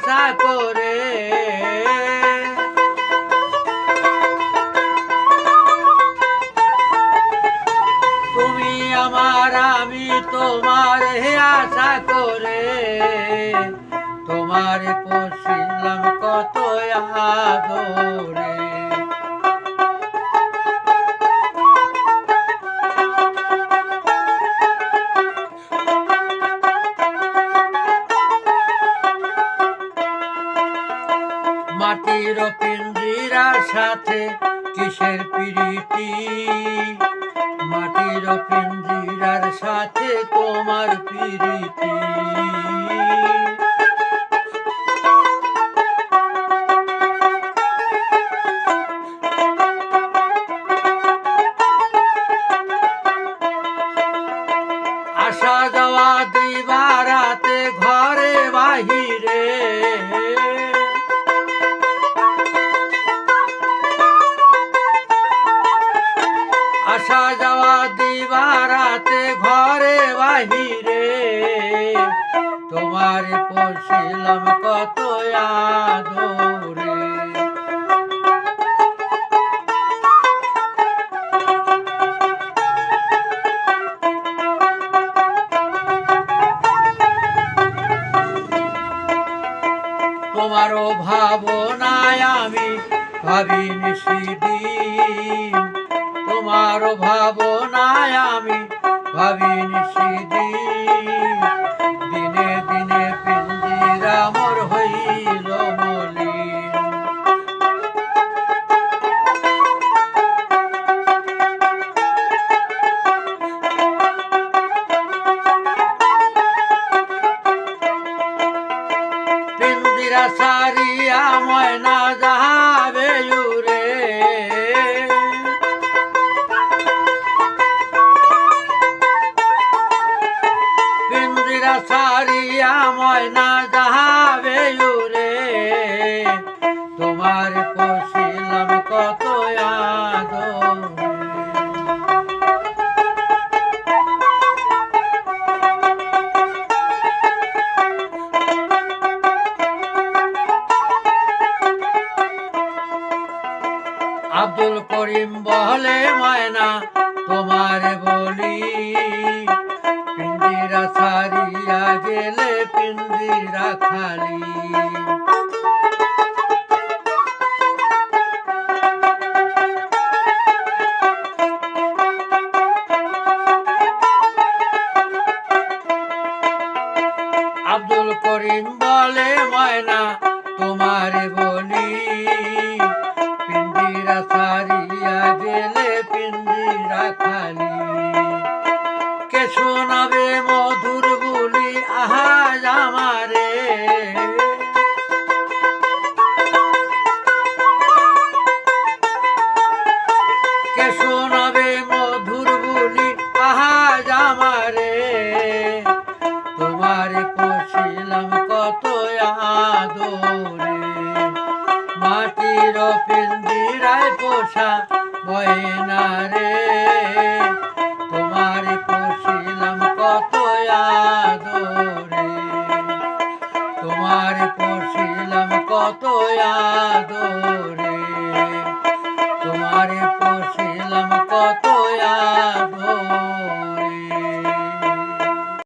আশা করে। তুমি আমার আমি তোমার হে আশা করে। তোমার পশিলাম কত আদরে। মাটির পিঞ্জিরার সাথে কিসের প্রীতি? মাটির পিঞ্জিরার সাথে তোমার প্রীতি। আসা যাওয়া দিবারাতে ঘরে বাহিরে। যাওয়া দিবারাতে ঘরে বাহিরে তোমার পড়ছিলাম কত আদরে। তোমারও ভাবনায় আমি সেদিন তোমারও ভাবনায় আমি ভাবিনি সেদিন। দিনে দিনে পিঞ্জিরা মোর হইল মলিন। পিঞ্জিরা সারিয়া ময়না যাবে যাবে উরে তোমার পশিলাম কত আব্দুল করিম বলে ময়না তোমার বলি। পিঞ্জিরা সারিয়া গেলে পিঞ্জিরা খালি। আব্দুল করিম বলে ময়না তোমার বলি শোনাবে মধুর বলি আহাজ আমারে। কে শোনাবে মধুর বলি আহাজ আমারে? তোমার পশিলাম কত আদরে। মাটির পিন্দিরায় পোষা ময়না রে তোমার কত আদরে তোমার পশিলাম কত আদরে।